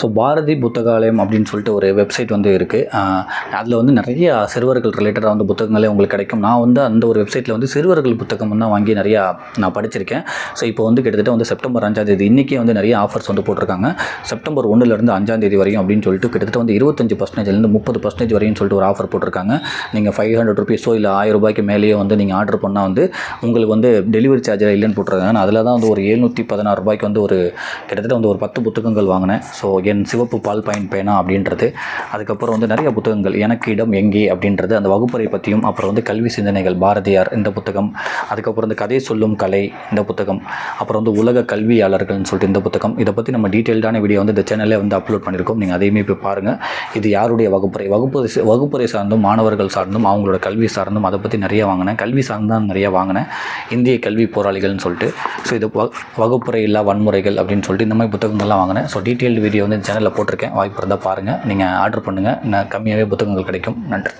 So Bharathi Puthakalayam அப்படின்னு சொல்லிட்டு ஒரு வெப்சைட் வந்து இருக்குது அதில் வந்து நிறைய சிறுவர்கள் ரிலேட்டடாக வந்து புத்தகங்களே உங்களுக்கு கிடைக்கும். நான் வந்து அந்த ஒரு வெப்சைட்டில் வந்து சிறுவர்கள் புத்தகம் தான் வாங்கி நிறையா நான் படிச்சிருக்கேன். ஸோ இப்போ வந்து கிட்டத்தட்ட வந்து செப்டம்பர் அஞ்சாம் தேதி இன்றைக்கே வந்து நிறைய ஆஃபர்ஸ் வந்து போட்டிருக்காங்க. செப்டம்பர் ஒன்றுலேருந்து அஞ்சாம் தேதி வரையும் அப்படின்னு சொல்லிட்டு கிட்டத்தட்ட வந்து இருபத்தஞ்சு பர்சன்டேஜ்லேருந்து முப்பது பர்சன்டேஜ் வரையும் சொல்லிட்டு ஒரு ஆஃபர் போட்டிருக்காங்க. நீங்கள் ஃபைவ் ஹண்ட்ரட் ருபீஸோ இல்லை ஆயிரம் ரூபாய்க்கு மேலேயோ வந்து நீங்கள் ஆர்டர் பண்ணால் வந்து உங்களுக்கு வந்து டெலிவரி சார்ஜ் இல்லைன்னு போட்டிருக்காங்க. நான் அதில் தான் வந்து ஒரு எழுநூற்றி பதினாறு ரூபாய்க்கு வந்து ஒரு கிட்டத்தட்ட வந்து ஒரு பத்து புத்தகங்கள் வாங்கினேன். ஸோ என் சிவப்பு பால் பயன் பேனா அப்படின்றது. அதுக்கப்புறம் வந்து நிறைய புத்தகங்கள் எனக்கு இடம் எங்கே அப்படின்றது அந்த வகுப்பறை பற்றியும் அப்புறம் வந்து கல்வி சிந்தனைகள் பாரதியார் இந்த புத்தகம் அதுக்கப்புறம் இந்த கதை சொல்லும் கலை இந்த புத்தகம் அப்புறம் வந்து உலக கல்வியாளர்கள்னு சொல்லிட்டு இந்த புத்தகம். இதை பற்றி நம்ம டீட்டெயில்டான வீடியோ வந்து இந்த சேனலில் வந்து அப்லோட் பண்ணியிருக்கோம். நீங்கள் அதையுமே போய் பாருங்கள் இது யாருடைய வகுப்பறை? வகுப்பறை வகுப்பறை சார்ந்தும் மாணவர்கள் சார்ந்தும் அவங்களோட கல்வி சார்ந்தும் அதை பற்றி நிறைய வாங்கினேன். கல்வி சார்ந்து தான் நிறைய வாங்கினேன். இந்திய கல்வி போராளிகள்னு சொல்லிட்டு. ஸோ இது வ- வகுப்பறை இல்லா வன்முறைகள் அப்படின்னு சொல்லிட்டு இந்த மாதிரி புத்தகங்கள்லாம் வாங்கினேன். ஸோ டீட்டெயில்டு வீடியோ வந்து சேனலில் போட்டிருக்கேன். வாய்ப்பு இருந்தால் பாருங்கள் நீங்கள் ஆர்டர் பண்ணுங்கள் நான் கம்மியாகவே புத்தகங்கள் கிடைக்கும். நன்றி.